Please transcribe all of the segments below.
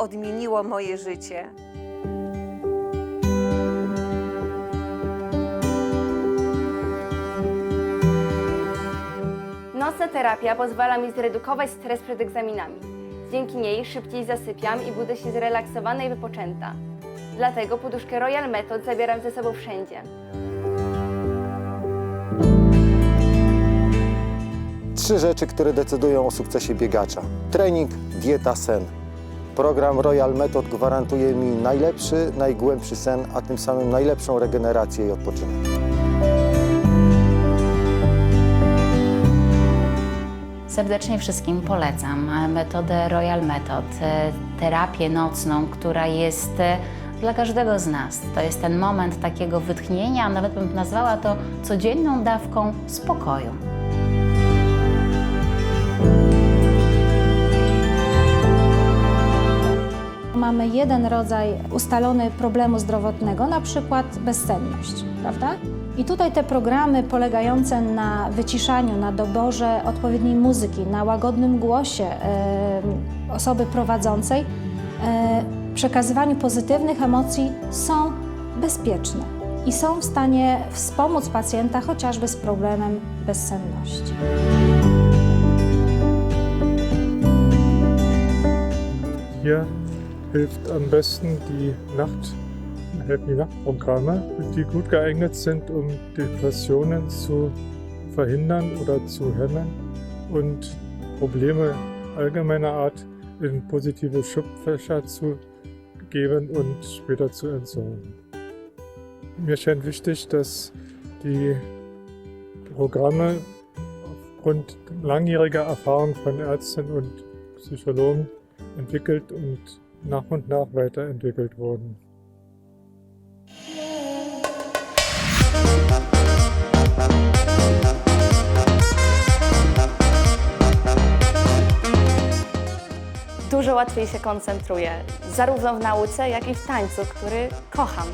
odmieniło moje życie. Nocna terapia pozwala mi zredukować stres przed egzaminami. Dzięki niej szybciej zasypiam i budzę się zrelaksowana i wypoczęta. Dlatego poduszkę Royal Method zabieram ze sobą wszędzie. Trzy rzeczy, które decydują o sukcesie biegacza. Trening, dieta, sen. Program Royal Method gwarantuje mi najlepszy, najgłębszy sen, a tym samym najlepszą regenerację i odpoczynek. Serdecznie wszystkim polecam metodę Royal Method, e, terapię nocną, która jest e, dla każdego z nas. To jest ten moment takiego wytchnienia, nawet bym nazwała to codzienną dawką spokoju. Mamy jeden rodzaj ustalony problemu zdrowotnego, na przykład bezsenność, prawda? I tutaj te programy polegające na wyciszaniu, na doborze odpowiedniej muzyki, na łagodnym głosie osoby prowadzącej, przekazywaniu pozytywnych emocji są bezpieczne i są w stanie wspomóc pacjenta chociażby z problemem bezsenności. Hier hilft am besten die Nacht, helfen die Nachtprogramme, die gut geeignet sind, um Depressionen zu verhindern oder zu hemmen und Probleme allgemeiner Art in positive Schubfächer zu geben und später zu entsorgen. Mir scheint wichtig, dass die Programme aufgrund langjähriger Erfahrung von Ärzten und Psychologen entwickelt und nach und nach weiterentwickelt wurden. Dużo łatwiej się koncentruję, zarówno w nauce, jak i w tańcu, który kocham.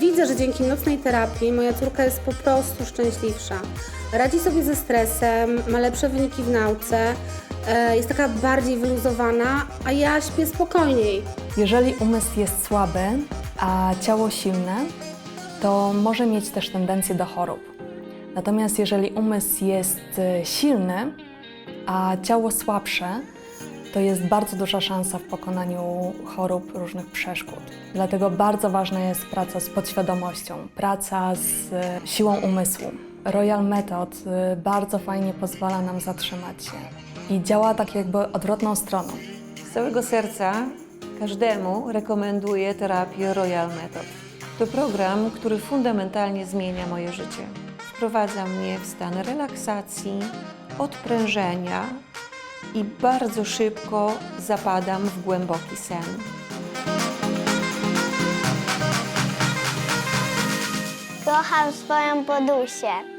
Widzę, że dzięki nocnej terapii moja córka jest po prostu szczęśliwsza. Radzi sobie ze stresem, ma lepsze wyniki w nauce, e, jest taka bardziej wyluzowana, a ja śpię spokojniej. Jeżeli umysł jest słaby, a ciało silne, to może mieć też tendencję do chorób. Natomiast jeżeli umysł jest e, silny, a ciało słabsze, to jest bardzo duża szansa w pokonaniu chorób, różnych przeszkód. Dlatego bardzo ważna jest praca z podświadomością, praca z e, siłą umysłu. Royal Method e, bardzo fajnie pozwala nam zatrzymać się i działa tak jakby odwrotną stroną. Z całego serca każdemu rekomenduję terapię Royal Method. To program, który fundamentalnie zmienia moje życie. Wprowadza mnie w stan relaksacji, odprężenia i bardzo szybko zapadam w głęboki sen. Kocham swoją podusię.